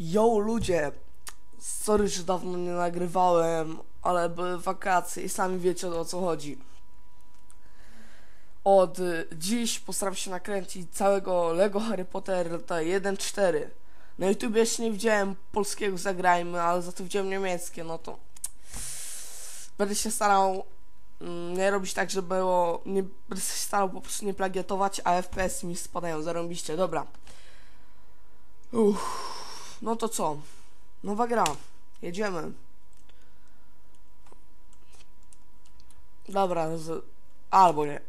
Yo ludzie, sorry, że dawno nie nagrywałem, ale były wakacje i sami wiecie o co chodzi. Od y, dziś postaram się nakręcić całego Lego Harry Potter 1.4. Na YouTube jeszcze nie widziałem polskiego zagrajmy, ale za to widziałem niemieckie, no to będę się starał mm, nie robić tak, żeby było, nie, będę się starał po prostu nie plagiatować, a FPS mi spadają, zarąbiście, dobra. Uff, no to co? Nowa gra. Jedziemy. Dobra, z... albo nie.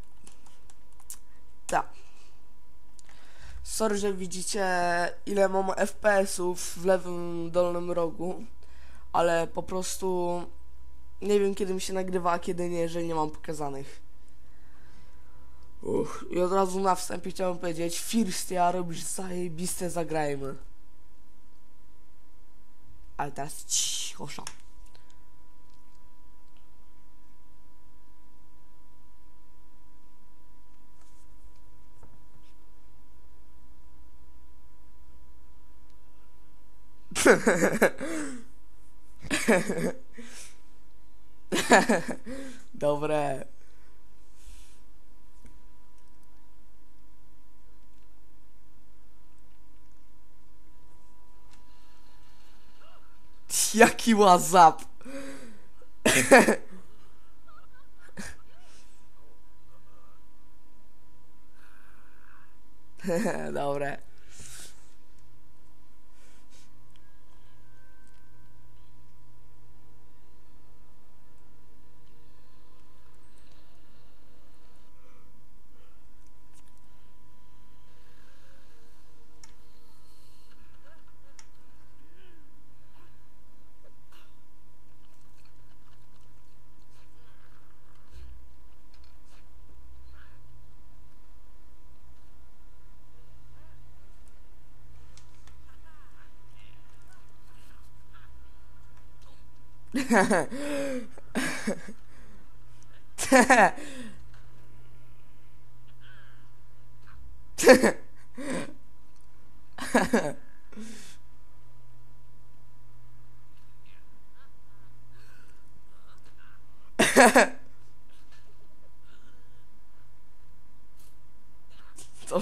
Tak. Sorry, że widzicie ile mam FPS-ów w lewym dolnym rogu, ale po prostu nie wiem kiedy mi się nagrywa, a kiedy nie, jeżeli nie mam pokazanych. Uff, i od razu na wstępie chciałem powiedzieć, First, ja robisz zajebiste, zagrajmy. Ale teraz cicho. Dobre. Jaki WhatsApp? Dobre. To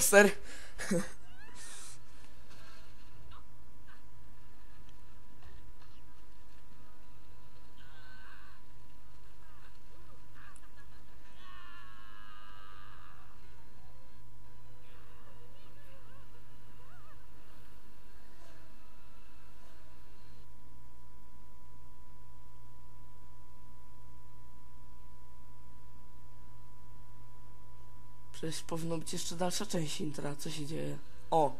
Przecież powinno być jeszcze dalsza część intra. Co się dzieje? O!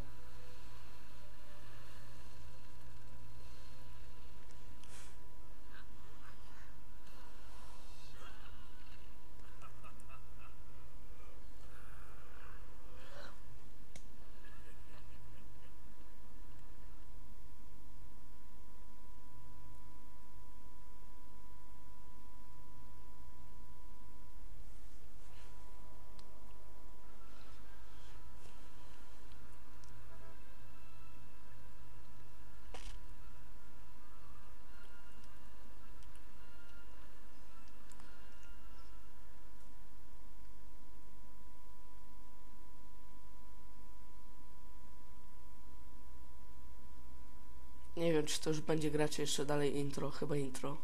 Nie wiem, czy to już będzie grać jeszcze dalej intro. Chyba intro.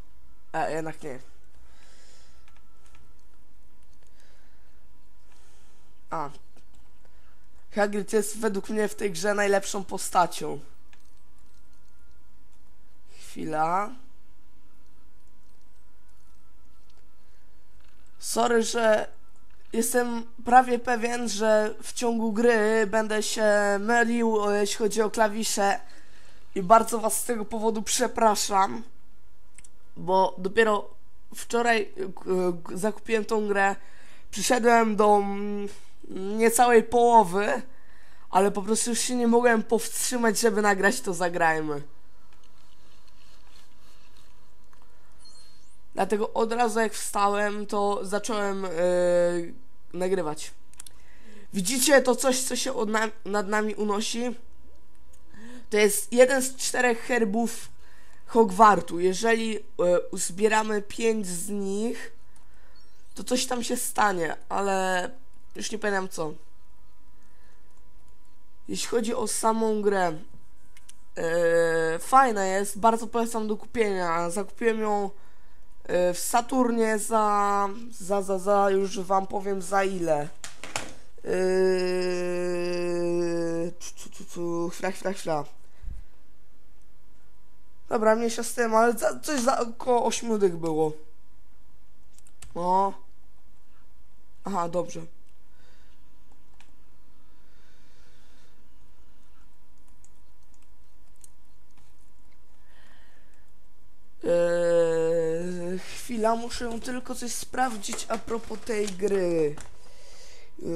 A, jednak nie. A. Hagrid jest według mnie w tej grze najlepszą postacią. Chwila. Sorry, że jestem prawie pewien, że w ciągu gry będę się mylił, jeśli chodzi o klawisze i bardzo was z tego powodu przepraszam, bo dopiero wczoraj e, zakupiłem tą grę, przyszedłem do mm, niecałej połowy, ale po prostu już się nie mogłem powstrzymać, żeby nagrać to zagrajmy. Dlatego od razu jak wstałem, to zacząłem yy, nagrywać. Widzicie to coś, co się na nad nami unosi? To jest jeden z czterech herbów Hogwartu. Jeżeli e, uzbieramy pięć z nich, to coś tam się stanie, ale już nie pamiętam co. Jeśli chodzi o samą grę, e, fajna jest, bardzo polecam do kupienia. Zakupiłem ją e, w Saturnie za, za, za, za, już wam powiem za ile. Yy, tu, tu, tu, chwila, chwila. Dobra, mniejsza z tym, ale za, coś za około 8 dych było. O. Aha, dobrze. Eee, chwila, muszę tylko coś sprawdzić a propos tej gry. Eee,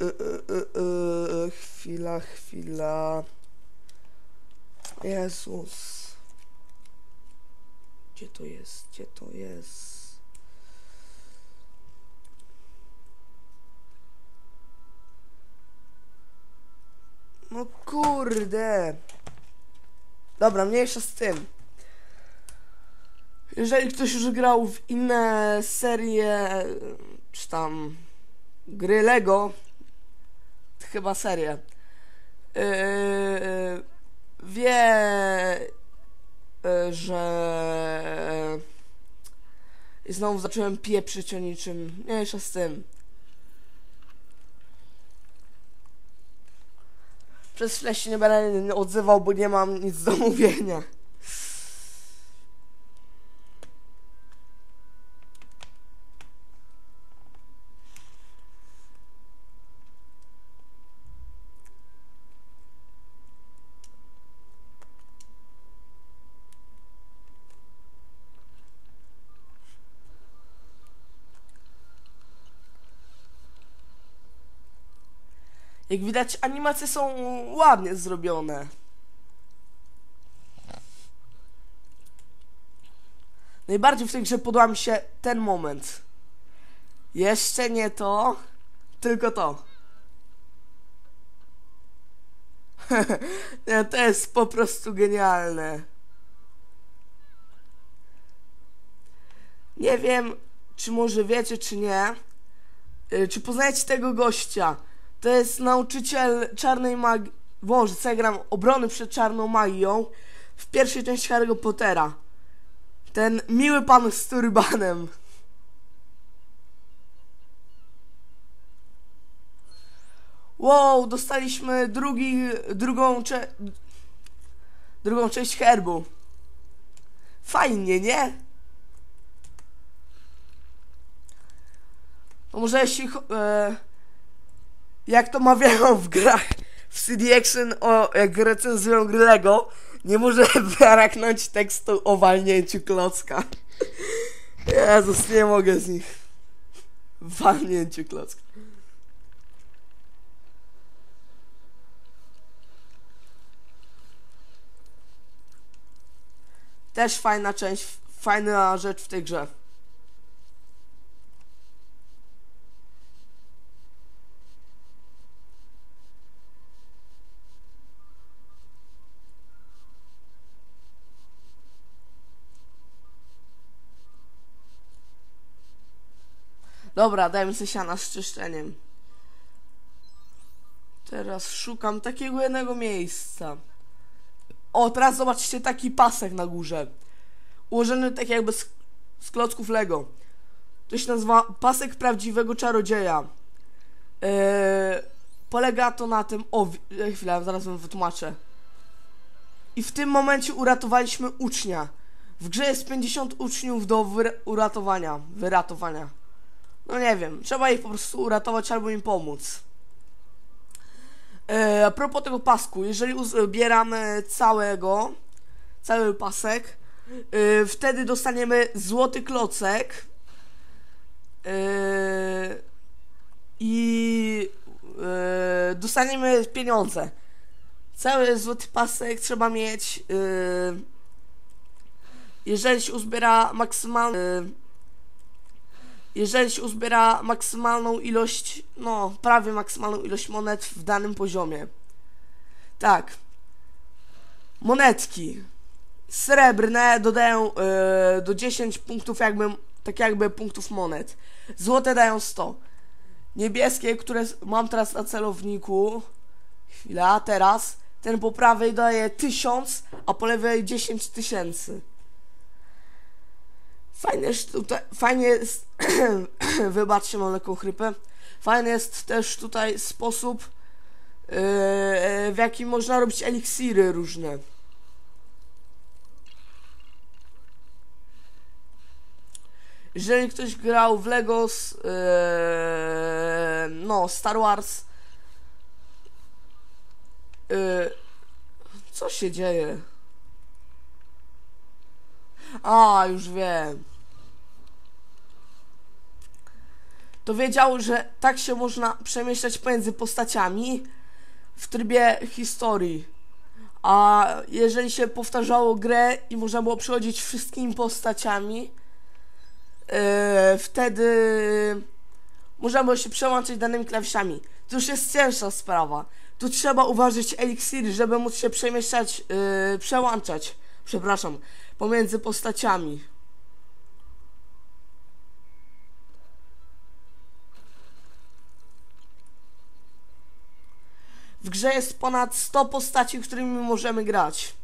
e, e, e, chwila, chwila. Jezus. Gdzie to jest? Gdzie to jest? No kurde. Dobra, mniejsza z tym. Jeżeli ktoś już grał w inne serie, czy tam gry Lego, chyba serie, yy, wie, yy, że i znowu zacząłem pieprzyć o niczym. Mniejsza z tym. Przez chwilę nie będę odzywał, bo nie mam nic do mówienia. Jak widać, animacje są ładnie zrobione. Najbardziej w tej grze podoba mi się ten moment. Jeszcze nie to, tylko to. nie, to jest po prostu genialne. Nie wiem, czy może wiecie, czy nie. Y, czy poznajecie tego gościa? To jest nauczyciel czarnej magii. Boże, co ja gram? Obrony przed czarną magią w pierwszej części Harry'ego Pottera. Ten miły pan z turbanem. Wow, dostaliśmy drugi, drugą, cze drugą część herbu. Fajnie, nie? To może jeśli... E jak to mawiają w grach w CD Action, o, jak recenzują gry Lego, nie może braknąć tekstu o walnięciu klocka. Jezus, nie mogę z nich. Walnięciu klocka. Też fajna część, fajna rzecz w tej grze. Dobra, dajmy sobie siana z czyszczeniem. Teraz szukam takiego jednego miejsca. O, teraz zobaczcie taki pasek na górze. Ułożony tak jakby z, z klocków Lego. To się nazywa pasek prawdziwego czarodzieja. Eee, polega to na tym... O, e, chwilę, zaraz wam wytłumaczę. I w tym momencie uratowaliśmy ucznia. W grze jest 50 uczniów do uratowania, wyratowania. No nie wiem, trzeba ich po prostu uratować albo im pomóc. E, a propos tego pasku, jeżeli uzbieramy całego, cały pasek, e, wtedy dostaniemy złoty klocek e, i e, dostaniemy pieniądze. Cały złoty pasek trzeba mieć, e, jeżeli się uzbiera maksymalny jeżeli się uzbiera maksymalną ilość, no prawie maksymalną ilość monet w danym poziomie. Tak. monetki srebrne dodają yy, do 10 punktów jakby, tak jakby punktów monet. Złote dają 100. Niebieskie, które mam teraz na celowniku. Chwila, teraz. Ten po prawej daje 1000, a po lewej 10 tysięcy. Fajnie jest tutaj, fajnie jest, wybaczcie, mam lekką chrypę. Fajny jest też tutaj sposób, yy, w jaki można robić eliksiry różne. Jeżeli ktoś grał w Legos, yy, no, Star Wars, yy, co się dzieje? A, już wiem. To wiedział, że tak się można przemieszczać pomiędzy postaciami w trybie historii. A jeżeli się powtarzało grę i można było przechodzić wszystkimi postaciami, Yy, wtedy można było się przełączyć danymi klawiszami. To już jest cięższa sprawa. Tu trzeba uważać eliksiry, żeby móc się przemieszczać, yy, przełączać, przepraszam, pomiędzy postaciami. W grze jest ponad 100 postaci, którymi możemy grać.